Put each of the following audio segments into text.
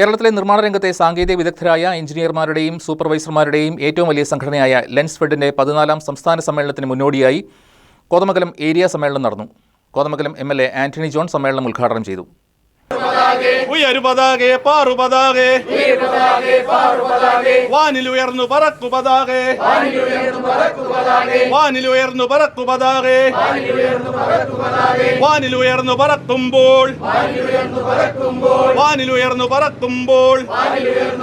കേരളത്തിലെ നിർമ്മാണ രംഗത്തെ സാങ്കേതിക വിദഗ്ധരായ എഞ്ചിനീയർമാരുടെയും സൂപ്പർവൈസർമാരുടെയും ഏറ്റവും വലിയ സംഘടനയായ ലെൻസ് ഫെഡിന്റെ പതിനാലാം സംസ്ഥാന സമ്മേളനത്തിന് മുന്നോടിയായി കോതമംഗലം ഏരിയ സമ്മേളനം നടന്നു. കോതമംഗലം എ ആന്റണി ജോൺ സമ്മേളനം ഉദ്ഘാടനം ചെയ്തു. ഉയരു പതാകെ പാറു പതാകെ വാനിലുയർന്നു പറക്കു പതാകെ വാനിലുയർന്നു പറക്കു പതാകെ വാനിലുയർന്നു പറക്കുമ്പോൾ. വാനിലുയർന്നു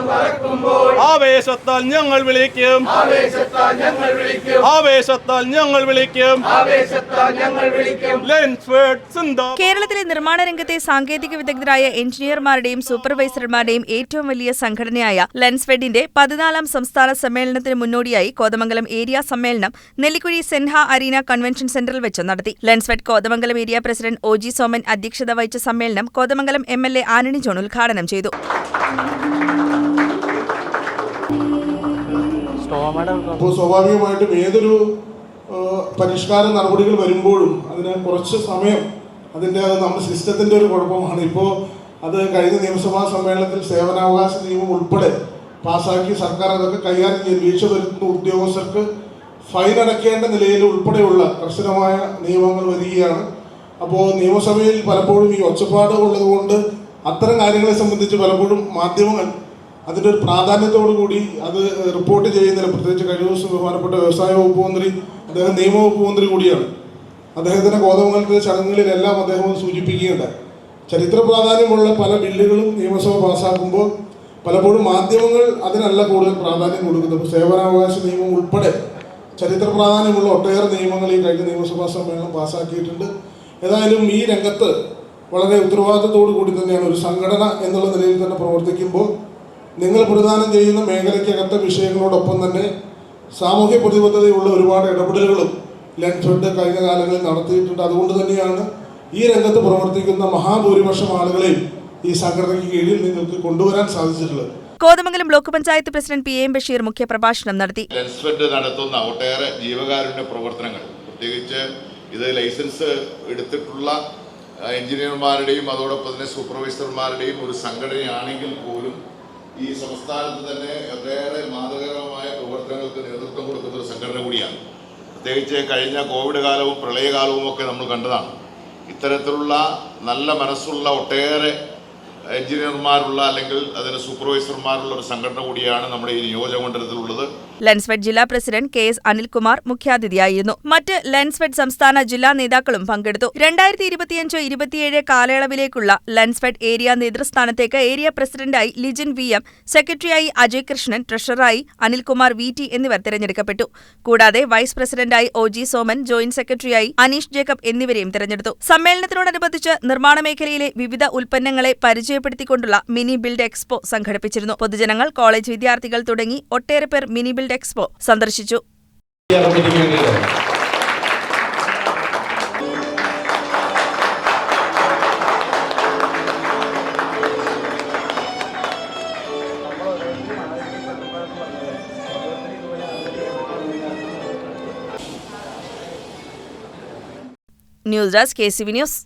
പറക്കുമ്പോൾ. ആവേശത്താൽ ഞങ്ങൾ വിളിക്കും. ആവേശത്താൽ ഞങ്ങൾ വിളിക്കും. കേരളത്തിലെ നിർമ്മാണ രംഗത്തെ സാങ്കേതിക വിദഗ്ധരായ എഞ്ചിനീയർമാരുടെയും സൂപ്പർവൈസർമാരുടെയും ഏറ്റവും വലിയ സംഘടനയായ ലെൻസ്ഫെഡിന്റെ പതിനാലാം സംസ്ഥാന സമ്മേളനത്തിന് മുന്നോടിയായി കോതമംഗലം ഏരിയ സമ്മേളനം നെല്ലിക്കുഴി സെൻഹ അരീന കൺവെൻഷൻ സെന്ററിൽ വെച്ച് നടത്തി. Lensfed Kothamangalam area president O G Soman അധ്യക്ഷത വഹിച്ച സമ്മേളനം Kothamangalam M L A Antony John ഉദ്ഘാടനം ചെയ്തു. സ്വാഭാവികമായിട്ടും ഏതൊരു പരിഷ്കാര നടപടികൾ വരുമ്പോഴും അതിന് കുറച്ച് സമയം അതിന്റെ അത് നമ്മുടെ സിസ്റ്റത്തിന്റെ ഒരു കുഴപ്പമാണ്. ഇപ്പോൾ അത് കഴിഞ്ഞ നിയമസഭാ സമ്മേളനത്തിൽ സേവനാവകാശ നിയമം ഉൾപ്പെടെ പാസ്സാക്കി സർക്കാർ അതൊക്കെ കൈകാര്യം ചെയ്ത് വീഴ്ച വരുത്തുന്ന ഉദ്യോഗസ്ഥർക്ക് ഫൈൻ അടയ്ക്കേണ്ട നിലയിൽ ഉൾപ്പെടെയുള്ള കർശനമായ നിയമങ്ങൾ വരികയാണ്. അപ്പോൾ നിയമസഭയിൽ പലപ്പോഴും ഈ ഒച്ചപ്പാട് ഉള്ളതുകൊണ്ട് അത്തരം കാര്യങ്ങളെ സംബന്ധിച്ച് പലപ്പോഴും മാധ്യമങ്ങൾ അതിന്റെ ഒരു പ്രാധാന്യത്തോടു കൂടി അത് റിപ്പോർട്ട് ചെയ്യുന്നില്ല. പ്രത്യേകിച്ച് കഴിഞ്ഞ ദിവസം ബഹുമാനപ്പെട്ട വ്യവസായ വകുപ്പ് മന്ത്രി അദ്ദേഹം നിയമവകുപ്പ് മന്ത്രി കൂടിയാണ്. അദ്ദേഹത്തിന്റെ കോതമംഗലത്തെ ചടങ്ങുകളിലെല്ലാം അദ്ദേഹം സൂചിപ്പിക്കുകയുണ്ട് ചരിത്ര പ്രാധാന്യമുള്ള പല ബില്ലുകളും നിയമസഭ പാസ്സാക്കുമ്പോൾ പലപ്പോഴും മാധ്യമങ്ങൾ അതിനല്ല കൂടുതൽ പ്രാധാന്യം കൊടുക്കുന്നത്. സേവനാവകാശ നിയമം ഉൾപ്പെടെ ചരിത്ര പ്രാധാന്യമുള്ള ഒട്ടേറെ നിയമങ്ങൾ ഈ കഴിഞ്ഞ നിയമസഭാ സമ്മേളനം പാസ്സാക്കിയിട്ടുണ്ട് ഏതായാലും ഈ രംഗത്ത് വളരെ ഉത്തരവാദിത്തത്തോടു കൂടി തന്നെയാണ് ഒരു സംഘടന എന്നുള്ള നിലയിൽ തന്നെ പ്രവർത്തിക്കുമ്പോൾ നിങ്ങൾ പ്രദാനം ചെയ്യുന്ന മേഖലയ്ക്കകത്തെ വിഷയങ്ങളോടൊപ്പം തന്നെ സാമൂഹ്യ പ്രതിബദ്ധതയുള്ള ഒരുപാട് ഇടപെടലുകളും ലെൻഫെഡ് കഴിഞ്ഞ കാലങ്ങളിൽ നടത്തിയിട്ടുണ്ട്. അതുകൊണ്ട് തന്നെയാണ് ഈ രംഗത്ത് പ്രവർത്തിക്കുന്ന മഹാഭൂരിപക്ഷം ആളുകളെയും ഈ സംഘടനയ്ക്ക് കീഴിൽ നിങ്ങൾക്ക് കൊണ്ടുവരാൻ സാധിച്ചിട്ടുള്ളത്. Kothamangalam block panchayat president P M Basheer മുഖ്യപ്രഭാഷണം നടത്തി. ലെൻസ്ഫെഡ് നടത്തുന്ന ഒട്ടേറെ ജീവകാരുണ്യ പ്രവർത്തനങ്ങൾ. പ്രത്യേകിച്ച് ഇത് ലൈസൻസ് എടുത്തിട്ടുള്ള എഞ്ചിനീയർമാരുടെയും അതോടൊപ്പം തന്നെ സൂപ്പർവൈസർമാരുടെയും ഒരു സംഘടനയാണെങ്കിൽ പോലും ഈ സംസ്ഥാനത്ത് തന്നെ ഒട്ടേറെ മാതൃകരമായ പ്രവർത്തനങ്ങൾക്ക് നേതൃത്വം കൊടുക്കുന്ന ഒരു സംഘടന കൂടിയാണ്. പ്രത്യേകിച്ച് കഴിഞ്ഞ കോവിഡ് കാലവും പ്രളയകാലവും ഒക്കെ നമ്മൾ കണ്ടതാണ്. ഇത്തരത്തിലുള്ള നല്ല മനസ്സുള്ള ഒട്ടേറെ എഞ്ചിനീയർമാരുള്ള അല്ലെങ്കിൽ അതിന് സൂപ്പർവൈസർമാരുള്ള ഒരു സംഘടന കൂടിയാണ് നമ്മുടെ ഈ നിയോജകമണ്ഡലത്തിലുള്ളത് ലെൻസ്ഫെഡ് ജില്ലാ പ്രസിഡന്റ് കെ എസ് അനിൽകുമാർ മുഖ്യാതിഥിയായിരുന്നു. മറ്റ് ലെൻസ്ഫെഡ് സംസ്ഥാന ജില്ലാ നേതാക്കളും പങ്കെടുത്തു. രണ്ടായിരത്തി ഇരുപത്തിയഞ്ച് ഇരുപത്തിയേഴ് കാലയളവിലേക്കുള്ള ലെൻസ്ഫെഡ് ഏരിയ നേതൃസ്ഥാനത്തേക്ക് ഏരിയ പ്രസിഡന്റായി ലിജിൻ വി എം സെക്രട്ടറിയായി അജയ് കൃഷ്ണൻ ട്രഷററായി അനിൽകുമാർ വി ടി എന്നിവർ തെരഞ്ഞെടുക്കപ്പെട്ടു. കൂടാതെ വൈസ് പ്രസിഡന്റായി ഒ ജി സോമൻ ജോയിന്റ് സെക്രട്ടറിയായി അനീഷ് ജേക്കബ് എന്നിവരെയും തെരഞ്ഞെടുത്തു. സമ്മേളനത്തോടനുബന്ധിച്ച് നിർമ്മാണ മേഖലയിലെ വിവിധ ഉൽപ്പന്നങ്ങളെ പരിചയപ്പെടുത്തിക്കൊണ്ടുള്ള മിനി ബിൽഡ് എക്സ്പോ സംഘടിപ്പിച്ചിരുന്നു. പൊതുജനങ്ങൾ കോളേജ് വിദ്യാർത്ഥികൾ തുടങ്ങി ഒട്ടേറെ പേർ മിനി ബിൽഡ് എക്സ്പോ സന്ദർശിച്ചു. News desk K C V news.